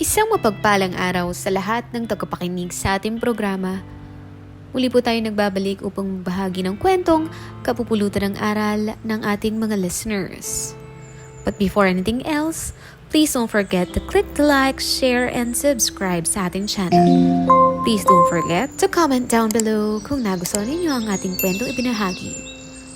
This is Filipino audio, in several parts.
Isang mapagpalang araw sa lahat ng tagapakinig sa ating programa. Muli po tayo nagbabalik upang bahagi ng kwentong kapupulutan ng aral ng ating mga listeners. But before anything else, please don't forget to click the like, share, and subscribe sa ating channel. Please don't forget to comment down below kung nagustuhan ninyo ang ating kwentong ibinahagi.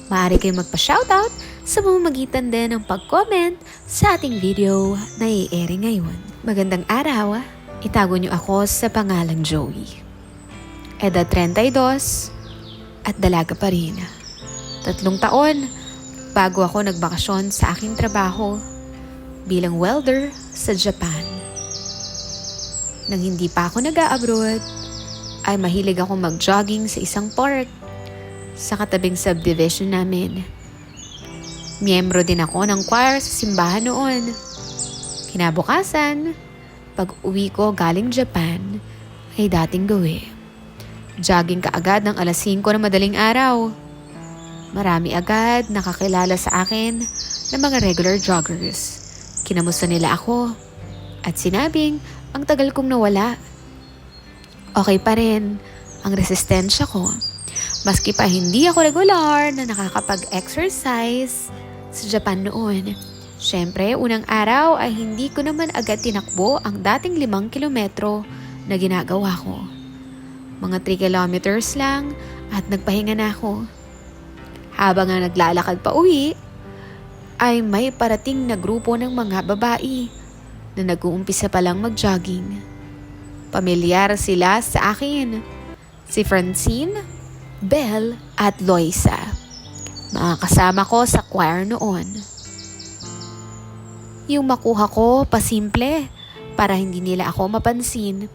Maaari kayong magpa-shoutout sa pamamagitan din ng pag-comment sa ating video na i-airing ngayon. Magandang araw! Itago niyo ako sa pangalang Joey. Edad 32 at dalaga pa rin. Tatlong taon bago ako nagbakasyon sa aking trabaho bilang welder sa Japan. Nang hindi pa ako nag-abroad, ay mahilig ako mag-jogging sa isang park sa katabing subdivision namin. Miyembro din ako ng choir sa simbahan noon. Kinabukasan, pag uwi ko galing Japan, ay dating gawi. Jogging ka agad ng alas 5 ng madaling araw. Marami agad nakakilala sa akin ng mga regular joggers. Kinamusta nila ako at sinabing ang tagal kong nawala. Okay pa rin ang resistensya ko. Maski pa hindi ako regular na nakakapag-exercise sa Japan noon. Siyempre, unang araw ay hindi ko naman agad tinakbo ang dating limang kilometro na ginagawa ko. Mga 3 kilometers lang at nagpahinga na ako. Habang nga naglalakad pa uwi, ay may parating na grupo ng mga babae na nag-uumpisa pa lang mag-jogging. Pamilyar sila sa akin. Si Francine, Belle at Loisa. Mga kasama ko sa choir noon. Yung makuha ko, pasimple, para hindi nila ako mapansin.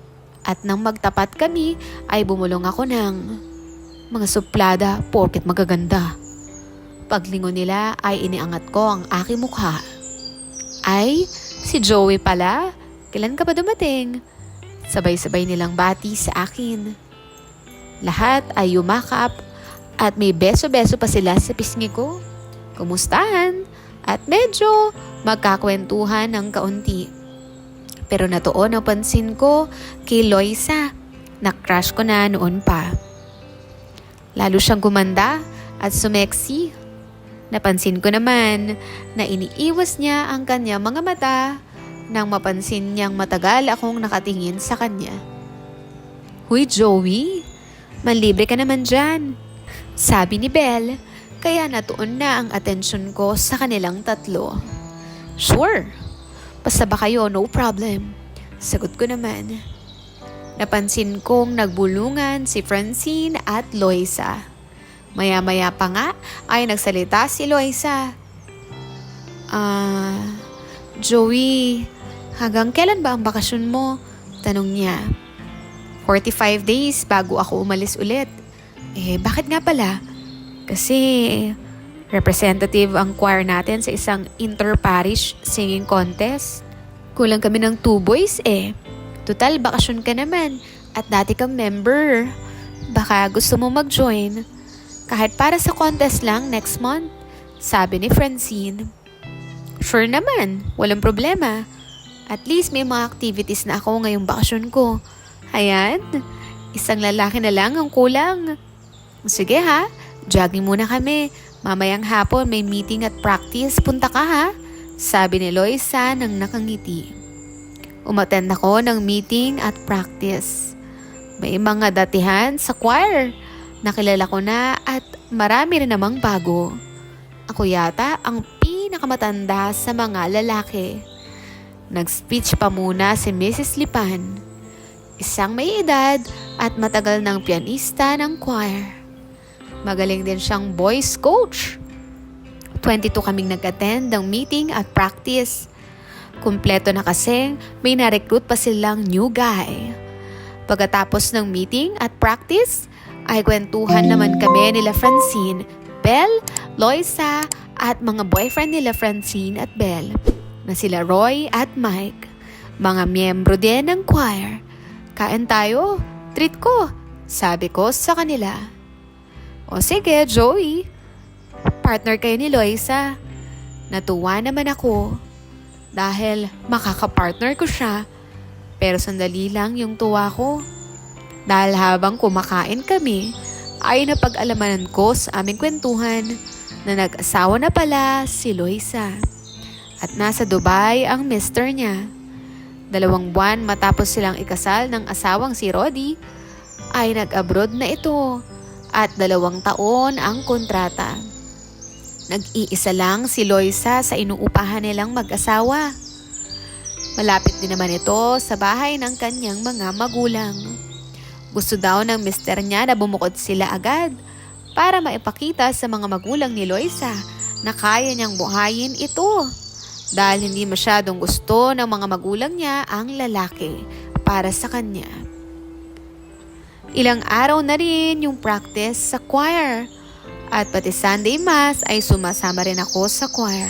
At nang magtapat kami, ay bumulong ako ng mga suplada porket magaganda. Paglingon nila ay iniangat ko ang aking mukha. Ay, si Joey pala. Kailan ka ba dumating? Sabay-sabay nilang bati sa akin. Lahat ay yumakap at may beso-beso pa sila sa pisngi ko. Kumustahan? At medyo magkakwentuhan ng kaunti. Pero natuon ang pansin ko kay Loisa na crush ko na noon pa. Lalo siyang gumanda at sumeksi. Napansin ko naman na iniiwas niya ang kanya mga mata nang mapansin niyang matagal akong nakatingin sa kanya. Huy Joey, manlibre ka naman dyan. Sabi ni Belle, kaya natuon na ang atensyon ko sa kanilang tatlo. Sure, basta ba kayo, no problem. Sagot ko naman. Napansin kong nagbulungan si Francine at Loisa. Maya-maya pa nga ay nagsalita si Loisa. Ah, Joey, hanggang kailan ba ang bakasyon mo? Tanong niya. 45 days bago ako umalis ulit. Eh, bakit nga pala? Kasi representative ang choir natin sa isang inter-parish singing contest. Kulang kami ng two boys eh. Total, bakasyon ka naman at dati kang member. Baka gusto mo mag-join. Kahit para sa contest lang next month, sabi ni Francine. Sure naman, walang problema. At least may mga activities na ako ngayong bakasyon ko. Ayan, isang lalaki na lang ang kulang. Sige ha, jogging muna kami. Mamayang hapon may meeting at practice, punta ka ha. Sabi ni Loisa nang nakangiti. Umattend ako ng meeting at practice. May mga datihan sa choir. Nakilala ko na at marami rin namang bago. Ako yata ang pinakamatanda sa mga lalaki. Nag-speech pa muna si Mrs. Lipan. Isang may edad at matagal ng pianista ng choir. Magaling din siyang voice coach. 22 kaming nag-attend ng meeting at practice. Kumpleto na kasi may na-recruit pa silang new guy. Pagkatapos ng meeting at practice, ay kwentuhan naman kami nila Francine, Belle, Loisa, at mga boyfriend nila Francine at Belle na sila Roy at Mike. Mga miyembro din ng choir. Kain tayo, treat ko, sabi ko sa kanila. O sige, Joey. Partner kayo ni Loisa. Natuwa naman ako dahil makakapartner ko siya Pero sandali lang yung tuwa ko. Dahil habang kumakain kami, ay napag-alamanan ko sa aming kwentuhan na nag-asawa na pala si Loisa. At nasa Dubai ang mister niya. Dalawang buwan matapos silang ikasal ng asawang si Roddy, ay nag-abroad na ito at dalawang taon ang kontrata. Nag-iisa lang si Loisa sa inuupahan nilang mag-asawa. Malapit din naman ito sa bahay ng kanyang mga magulang. Gusto daw ng mister niya na bumukod sila agad para maipakita sa mga magulang ni Loisa na kaya niyang buhayin ito dahil hindi masyadong gusto ng mga magulang niya ang lalaki para sa kanya. Ilang araw na rin yung practice sa choir at pati Sunday Mass ay sumasama rin ako sa choir.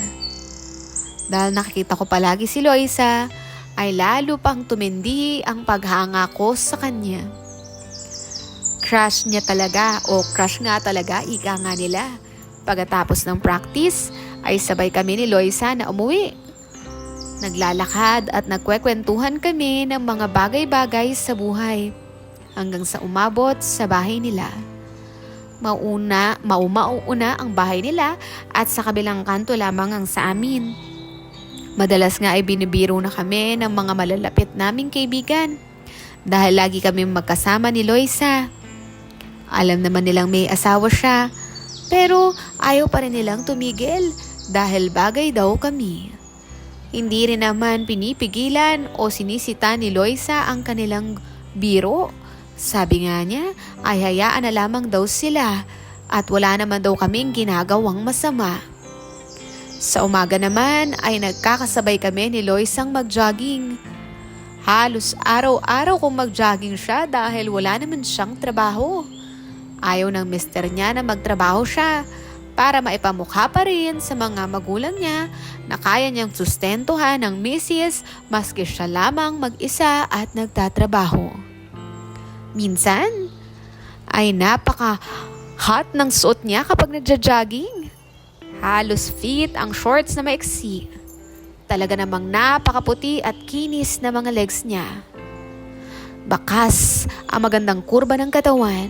Dahil nakikita ko palagi si Loisa, ay lalo pang tumindi ang paghanga ko sa kanya. Crush niya talaga o crush nga talaga ika nga nila. Pagkatapos ng practice ay sabay kami ni Loisa na umuwi. Naglalakad at nagkwekwentuhan kami ng mga bagay-bagay sa buhay hanggang sa umabot sa bahay nila. Mauna, maumauuna ang bahay nila at sa kabilang kanto lamang ang sa amin. Madalas nga ay binibiro na kami ng mga malalapit naming kaibigan dahil lagi kami magkasama ni Loisa. Alam naman nilang may asawa siya pero ayaw pa rin nilang tumigil dahil bagay daw kami. Hindi rin naman pinipigilan o sinisita ni Loisa ang kanilang biro. Sabi nga niya ay hayaan na lamang daw sila at wala naman daw kaming ginagawang masama. Sa umaga naman ay nagkakasabay kami ni Loisang mag-jogging. Halos araw-araw kong mag-jogging siya dahil wala naman siyang trabaho. Ayaw ng mister niya na magtrabaho siya para maipamukha pa rin sa mga magulang niya na kaya niyang sustentuhan ng misis maski siya lamang mag-isa at nagtatrabaho. Minsan, ay napaka hot ng suot niya kapag nagja-jogging. Halos fit ang shorts na maiksi. Talaga namang napakaputi at kinis na mga legs niya. Bakas ang magandang kurba ng katawan.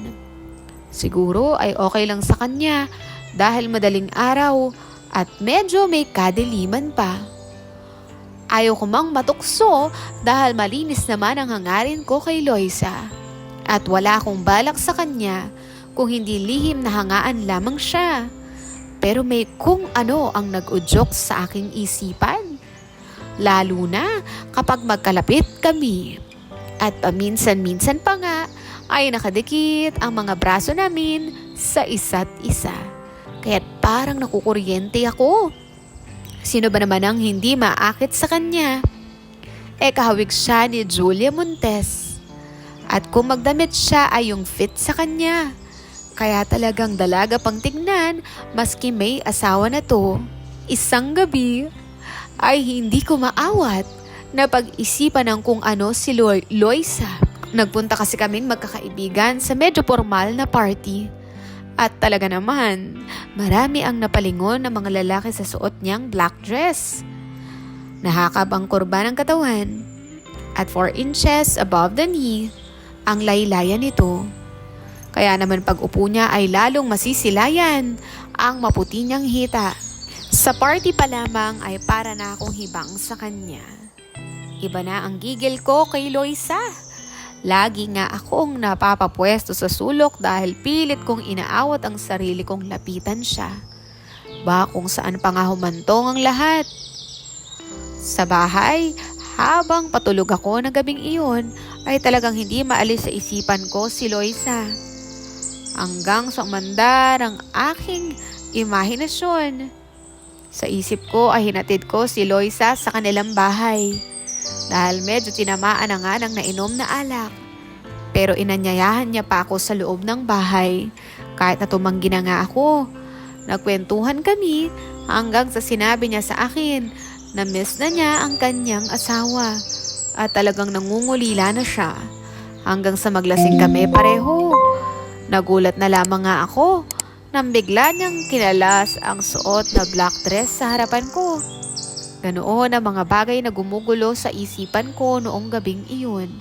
Siguro ay okay lang sa kanya dahil madaling araw at medyo may kadiliman pa. Ayaw ko mang matukso dahil malinis naman ang hangarin ko kay Loisa. At wala akong balak sa kanya kung hindi lihim na hangaan lamang siya. Pero may kung ano ang nag-udyok sa aking isipan. Lalo na kapag magkalapit kami. At paminsan-minsan pa nga ay nakadikit ang mga braso namin sa isa't isa. Kaya't parang nakukuryente ako. Sino ba naman ang hindi maakit sa kanya? Eh kahawig siya ni Julia Montes. At kung magdamit siya ay yung fit sa kanya. Kaya talagang dalaga pang tignan maski may asawa na to. Isang gabi ay hindi ko maawat na pag-isipan ng kung ano si Lo- Loisa. Nagpunta kasi kaming magkakaibigan sa medyo formal na party. At talaga naman, marami ang napalingon ng mga lalaki sa suot niyang black dress. Nahakab ang kurba ng katawan. At 4 inches above the knee, ang laylayan nito. Kaya naman pag upo niya ay lalong masisilayan ang maputi niyang hita. Sa party pa lamang ay para na akong hibang sa kanya. Iba na ang gigil ko kay Loisa. Lagi nga akong napapapwesto sa sulok dahil pilit kong inaawat ang sarili kong lapitan siya. Ba kung saan pa nga humantong ang lahat. Sa bahay, habang patulog ako na gabing iyon, ay talagang hindi maalis sa isipan ko si Loisa. Hanggang sa umandar ang aking imahinasyon. Sa isip ko ay hinatid ko si Loisa sa kanilang bahay. Dahil medyo tinamaan na nga ng nainom na alak. Pero inanyayahan niya pa ako sa loob ng bahay. Kahit na tumanggi na nga ako. Nagkwentuhan kami hanggang sa sinabi niya sa akin na miss na niya ang kanyang asawa. At talagang nangungulila na siya. Hanggang sa maglasing kami pareho. Nagulat na lamang nga ako nang bigla niyang kinalas ang suot na black dress sa harapan ko. Ganoon ang mga bagay na gumugulo sa isipan ko noong gabing iyon.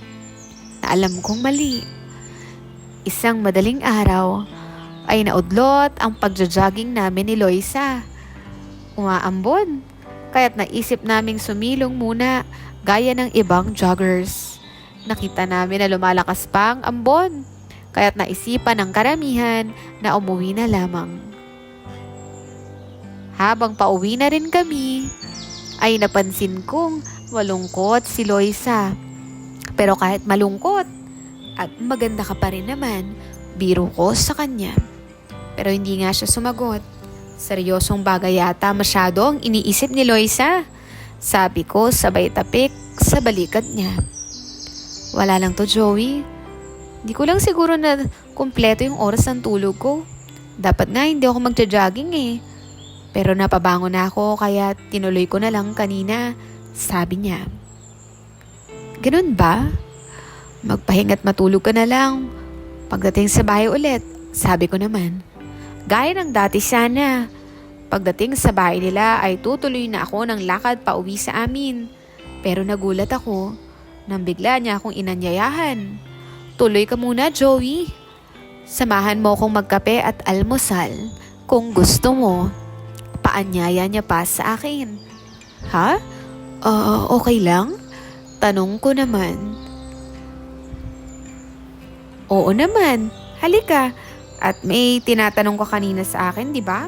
Na alam kong mali. Isang madaling araw ay naudlot ang pagja-jogging namin ni Loisa. Umaambon, kaya't naisip naming sumilong muna gaya ng ibang joggers. Nakita namin na lumalakas pa ang ambon, kaya't naisipan ng karamihan na umuwi na lamang. Habang pauwi na rin kami, ay napansin kong malungkot si Loisa. Pero kahit malungkot at maganda ka pa rin naman, biro ko sa kanya. Pero hindi nga siya sumagot. Seryosong bagay yata masyado ang iniisip ni Loisa. Sabi ko sabay tapik sa balikat niya. Wala lang to Joey. Hindi ko lang siguro na kumpleto yung oras ng tulog ko. Dapat nga hindi ako magja-jogging eh. Pero napabangon na ako kaya tinuloy ko na lang kanina. Sabi niya. Ganun ba? Magpahinga't matulog ka na lang. Pagdating sa bahay ulit, sabi ko naman. Gaya ng dati sana. Pagdating sa bahay nila ay tutuloy na ako ng lakad pa uwi sa amin. Pero nagulat ako nang bigla niya akong inanyayahan. Tuloy ka muna, Joey. Samahan mo akong magkape at almusal kung gusto mo. Paanyaya niya pa sa akin. Ha? Ah, okay lang? Tanong ko naman. Oo naman. Halika. At may tinatanong ko kanina sa akin, di ba?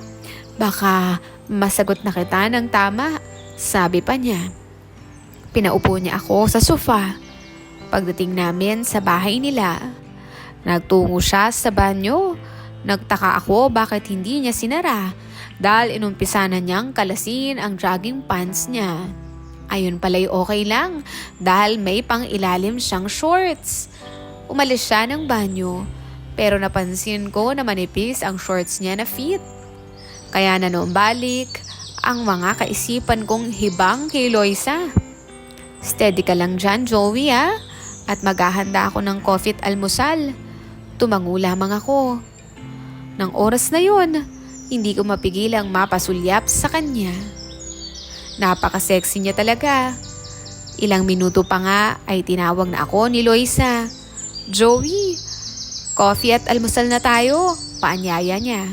Baka masagot na kita ng tama. Sabi pa niya. Pinaupo niya ako sa sofa. Pagdating namin sa bahay nila, nagtungo siya sa banyo. Nagtaka ako bakit hindi niya sinara dahil inumpisa na niyang kalasin ang jogging pants niya. Ayun pala'y okay lang dahil may pang ilalim siyang shorts. Umalis siya ng banyo pero napansin ko na manipis ang shorts niya na fit. Kaya na noong balik ang mga kaisipan kong hibang kay Loisa. Steady ka lang dyan, Joey ah. At maghahanda ako ng coffee at almusal. Tumango lamang ako. Nang oras na yun, hindi ko mapigilang mapasulyap sa kanya. Napaka-sexy niya talaga. Ilang minuto pa nga ay tinawag na ako ni Loisa. Joey, coffee at almusal na tayo, paanyaya niya.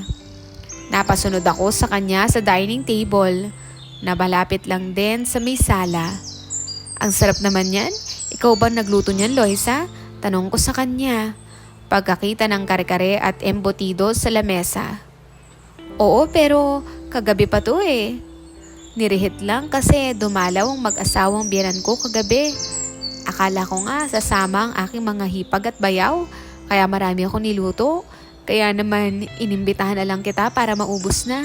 Napasunod ako sa kanya sa dining table na malapit lang din sa may sala. Ang sarap naman yan. Ikaw ba nagluto niyan, Loisa? Tanong ko sa kanya. Pagkakita ng kare-kare at embutido sa lamesa. Oo, pero kagabi pa to eh. Nirihit lang kasi dumalaw ang mag-asawang biyanan ko kagabi. Akala ko nga sasama ang aking mga hipag at bayaw, kaya marami ako niluto. Kaya naman inimbitahan na lang kita para maubos na.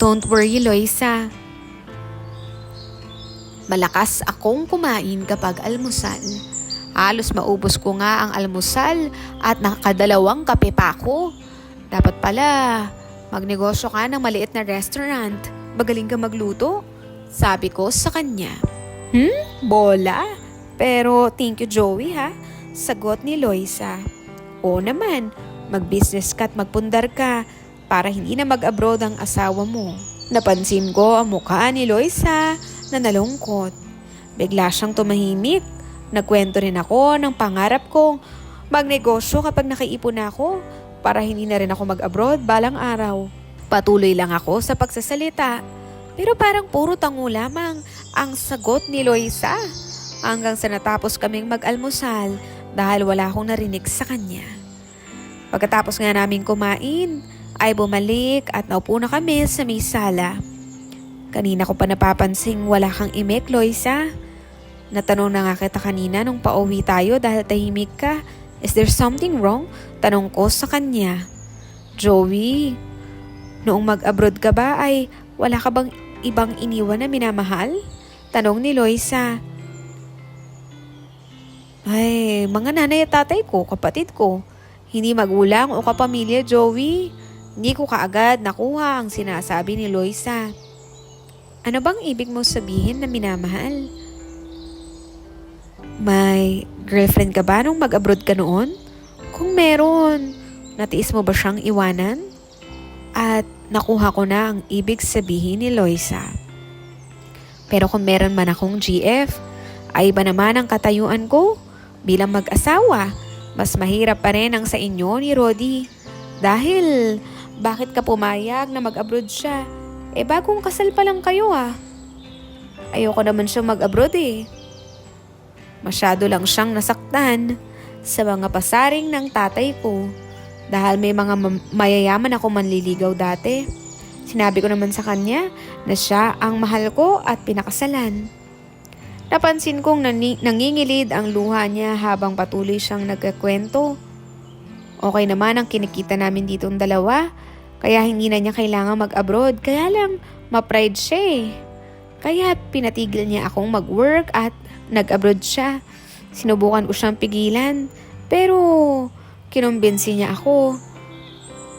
Don't worry, Loisa. Malakas akong kumain kapag almusal. Halos maubos ko nga ang almusal at nakadalawang kape pa ako. Dapat pala, magnegosyo ka ng maliit na restaurant. Magaling ka magluto. Sabi ko sa kanya. Hmm? Bola? Pero thank you Joey ha. Sagot ni Loisa. Oo naman, mag-business ka at magpundar ka para hindi na mag-abroad ang asawa mo. Napansin ko ang mukha ni Loisa na nalungkot. Bigla siyang tumahimik. Nagkwento rin ako ng pangarap kong magnegosyo kapag nakaipon na ako para hindi na rin ako mag-abroad balang araw. Patuloy lang ako sa pagsasalita. Pero parang puro tango lamang ang sagot ni Loisa hanggang sa natapos kaming mag-almusal dahil wala akong narinig sa kanya. Pagkatapos nga namin kumain, ay bumalik at naupo na kami sa may sala. Kanina ko pa napapansing wala kang imik, Loisa. Natanong na nga kita kanina nung pauwi tayo dahil tahimik ka. Is there something wrong? Tanong ko sa kanya. Joey, noong mag-abroad ka ba ay wala ka bang ibang iniwan na minamahal? Tanong ni Loisa. Ay, mga nanay at tatay ko, kapatid ko. Hindi magulang o kapamilya, Joey. Hindi ko kaagad nakuha ang sinasabi ni Loisa. Ano bang ibig mo sabihin na minamahal? May girlfriend ka ba nung mag-abroad ka noon? Kung meron, natiis mo ba siyang iwanan? At nakuha ko na ang ibig sabihin ni Loisa. Pero kung meron man akong GF, ay iba naman ang katayuan ko bilang mag-asawa. Mas mahirap pa rin ang sa inyo ni Rodi. Dahil, bakit ka pumayag na mag-abroad siya? Eh bagong kasal pa lang kayo ah. Ayoko naman siya mag-abroad eh. Masyado lang siyang nasaktan sa mga pasaring ng tatay ko dahil may mga mayayaman ako manliligaw dati. Sinabi ko naman sa kanya na siya ang mahal ko at pinakasalan. Napansin kong nangingilid ang luha niya habang patuloy siyang nagkakwento. Okay naman ang kinikita namin ditong dalawa, kaya hindi na niya kailangan mag-abroad. Kaya lang, ma-pride siya eh. Kaya pinatigil niya akong mag-work at nag-abroad siya. Sinubukan ko siyang pigilan, pero kinumbinsi niya ako.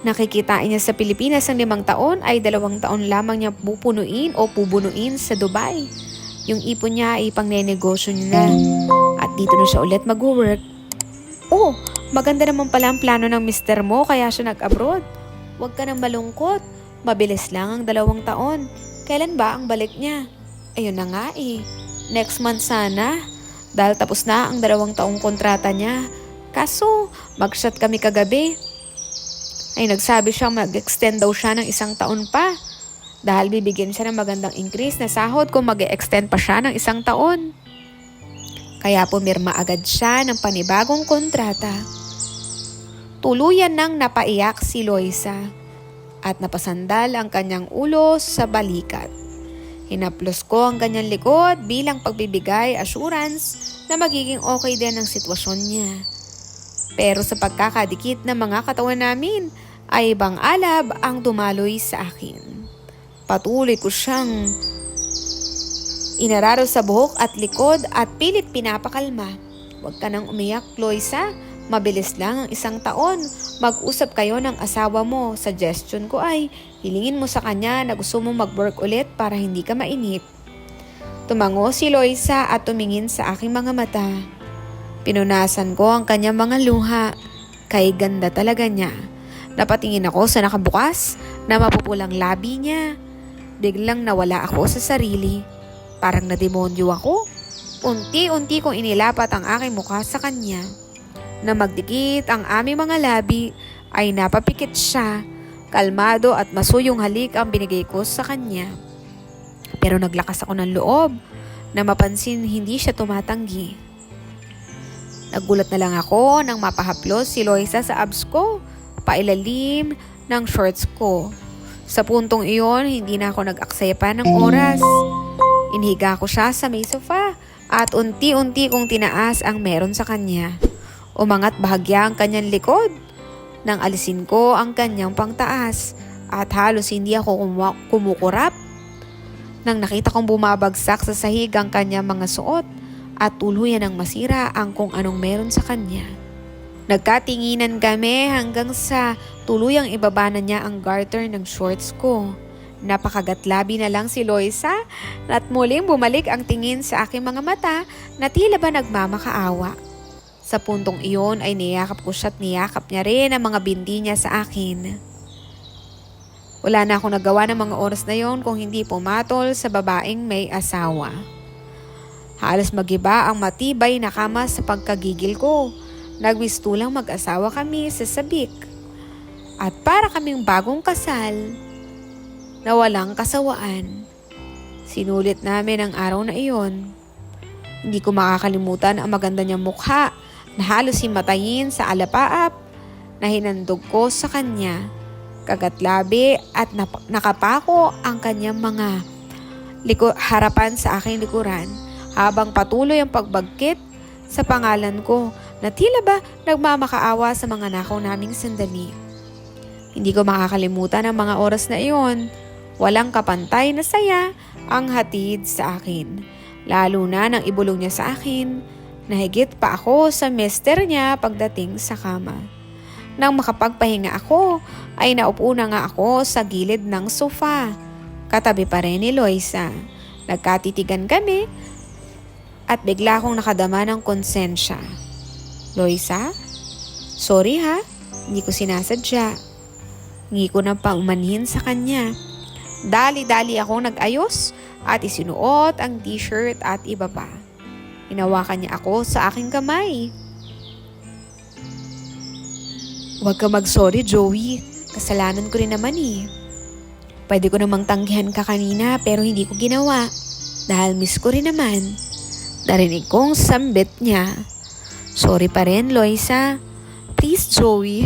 Nakikitain niya sa Pilipinas ang limang taon ay dalawang taon lamang niya pupunuin o pubunuin sa Dubai. Yung ipon niya ay pangnenegosyo niya na. At dito na siya ulit mag-work. Oh, maganda naman pala ang plano ng mister mo kaya siya nag-abroad. Huwag ka nang malungkot. Mabilis lang ang dalawang taon. Kailan ba ang balik niya? Ayun na nga eh. Next month sana. Dahil tapos na ang dalawang taong kontrata niya. Kaso, mag-shot kami kagabi. Ay nagsabi siyang mag-extend daw siya ng isang taon pa. Dahil bibigyan siya ng magandang increase na sahod kung mag extend pa siya ng isang taon. Kaya pumirma agad siya ng panibagong kontrata. Tuluyan nang napaiyak si Loisa at napasandal ang kanyang ulo sa balikat. Hinaplos ko ang kanyang likod bilang pagbibigay assurance na magiging okay din ang sitwasyon niya. Pero sa pagkakadikit ng mga katawan namin, ay ibang alab ang dumaloy sa akin. Patuloy ko siyang inararo sa buhok at likod at pilit pinapakalma. Huwag ka nang umiyak, Loisa. Mabilis lang ang isang taon. Mag-usap kayo ng asawa mo. Suggestion ko ay hilingin mo sa kanya na gusto mo mag-work ulit para hindi ka mainip. Tumango si Loisa at tumingin sa aking mga mata. Pinunasan ko ang kanyang mga luha. Kay ganda talaga niya. Napatingin ako sa nakabukas na mapupulang labi niya. Biglang nawala ako sa sarili. Parang nademonyo ako. Unti-unti kong inilapat ang aking mukha sa kanya. Na magdikit ang aming mga labi ay napapikit siya. Kalmado at masuyong halik ang binigay ko sa kanya. Pero naglakas ako ng loob na mapansin hindi siya tumatanggi. Nagulat na lang ako nang mapahaplos si Loisa sa abs ko, pailalim ng shorts ko. Sa puntong iyon, hindi na ako nag-aksaya pa ng oras. Inhiga ko siya sa may sofa at unti-unti kong tinaas ang meron sa kanya. Umangat bahagya ang kanyang likod. Nang alisin ko ang kanyang pangtaas at halos hindi ako kumu- kumukurap. Nang nakita kong bumabagsak sa sahig ang kanyang mga suot at tuluyan ng masira ang kung anong meron sa kanya. Nagkatinginan kami hanggang sa tuluyang ibaba na niya ang garter ng shorts ko. Napakagatlabi na lang si Loisa at muling bumalik ang tingin sa aking mga mata na tila ba nagmamakaawa. Sa puntong iyon ay niyakap ko siya at niyakap niya rin ang mga bindi niya sa akin. Wala na akong nagawa ng mga oras na yon kung hindi pumatol sa babaeng may asawa. Halos magiba ang matibay na kama sa pagkagigil ko. Nagmistulang mag-asawa kami sa sabik. At para kaming bagong kasal na walang kasawaan. Sinulit namin ang araw na iyon. Hindi ko makakalimutan ang maganda niyang mukha na halos himatayin sa alapaap na hinandog ko sa kanya. Kagatlabi at nap- nakapako ang kanyang mga liko- harapan sa aking likuran habang patuloy ang pagbagkit sa pangalan ko na tila ba nagmamakaawa sa mga nakaw naming sandali. Hindi ko makakalimutan ang mga oras na iyon. Walang kapantay na saya ang hatid sa akin. Lalo na nang ibulong niya sa akin na higit pa ako sa mister niya pagdating sa kama. Nang makapagpahinga ako, ay naupo na nga ako sa gilid ng sofa. Katabi pa rin ni Loisa. Nagkatitigan kami at bigla akong nakadama ng konsensya. Loisa? Sorry ha, hindi ko sinasadya. Hingi ko na paumanhin sa kanya. Dali-dali ako nag-ayos at isinuot ang t-shirt at iba pa. Hinawakan niya ako sa aking kamay. Huwag ka mag-sorry, Joey. Kasalanan ko rin naman eh. Pwede ko namang tanggihan ka kanina pero hindi ko ginawa. Dahil miss ko rin naman. Narinig kong sambit niya. Sorry pa rin, Loisa. Please, Joey.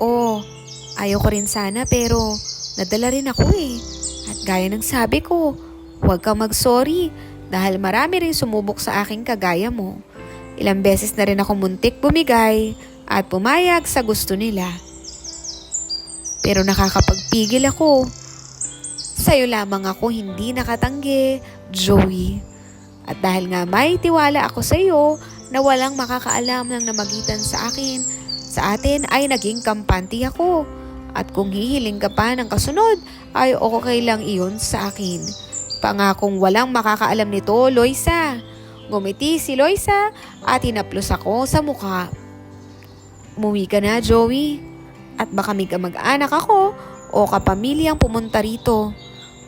Oh, ayaw ko rin sana pero nadala rin ako eh. At gaya ng sabi ko, huwag kang mag-sorry dahil marami rin sumubok sa aking kagaya mo. Ilang beses na rin ako muntik bumigay at pumayag sa gusto nila. Pero nakakapagpigil ako. Sa'yo lamang ako hindi nakatanggi, Joey. At dahil nga may tiwala ako sa iyo na walang makakaalam ng namagitan sa akin, sa atin ay naging kampante ako. At kung hihiling ka pa ng kasunod, ay okay lang iyon sa akin. Pangakong walang makakaalam nito, Loisa. Ngumiti si Loisa at hinaplos ako sa mukha. Umuwi ka na, Joey. At baka may kamag-anak ako o kapamilyang pumunta rito.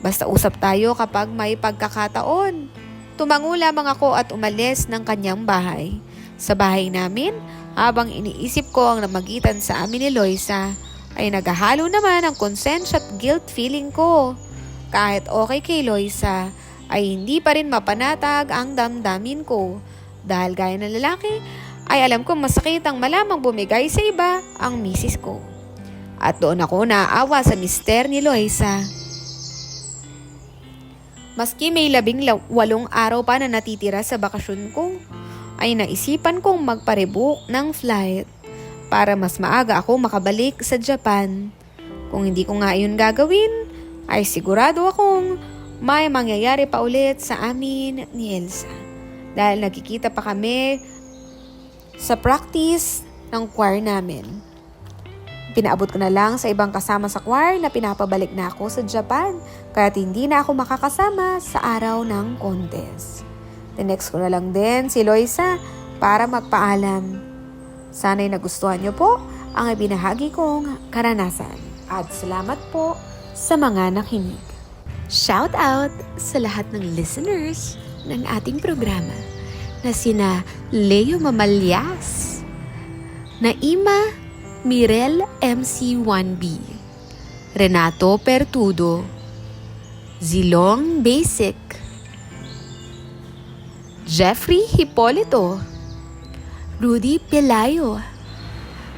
Basta usap tayo kapag may pagkakataon. Tumango lamang ako at umalis ng kanyang bahay. Sa bahay namin, habang iniisip ko ang namagitan sa amin ni Loisa, ay naghahalo naman ang konsensya at guilt feeling ko. Kahit okay kay Loisa, ay hindi pa rin mapanatag ang damdamin ko. Dahil gaya ng lalaki, ay alam kong masakit ang malamang bumigay sa iba ang misis ko. At doon ako naawa sa mister ni Loisa. Maski may labing la- walong araw pa na natitira sa bakasyon ko, ay naisipan kong magparebook ng flight para mas maaga ako makabalik sa Japan. Kung hindi ko nga yun gagawin, ay sigurado akong may mangyayari pa ulit sa amin ni Elsa. Dahil nagkikita pa kami sa practice ng choir namin. Pinaabot ko na lang sa ibang kasama sa choir na pinapabalik na ako sa Japan kaya't hindi na ako makakasama sa araw ng contest. Tinext ko na lang din si Loisa para magpaalam. Sana'y nagustuhan niyo po ang ibinahagi kong karanasan. At salamat po sa mga nakinig. Shout out sa lahat ng listeners ng ating programa na sina Leo Mamalyas, Naima Mirel MC1B, Renato Pertudo, Zilong Basic, Jeffrey Hipolito, Rudy Pelayo,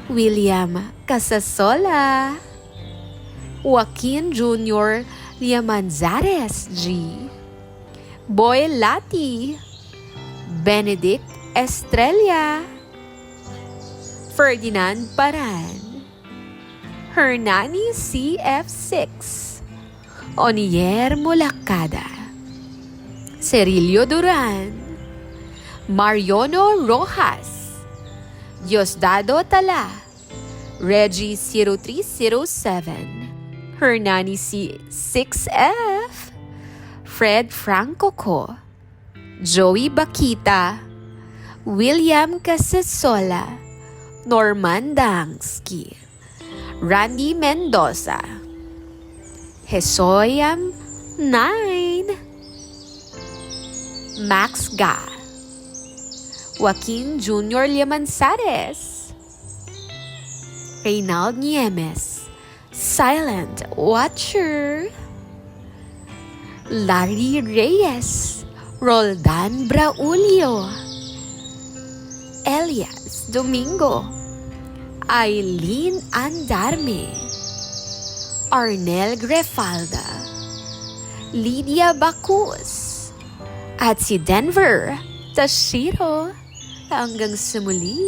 William Casasola, Joaquin Jr. Liamanzares G, Boy Lati, Benedict Estrella, Ferdinand Paran, Hernani CF6, Onier Mulacada, Cerilio Duran, Mariono Rojas, Diosdado Tala, Reggie 0307, Hernani C6F, Fred Franco Co, Joey Bakita, William Casasola, Norman Dangsky, Randy Mendoza, Hesoyam 9, Max Ga, Joaquin Jr. Liamanzares, Reynald Niemes, Silent Watcher, Larry Reyes, Roldan Braulio, Elias Domingo, Eileen Andarme, Arnel Grefalda, Lydia Bacus, at si Denver Tashiro. Hanggang sa muli.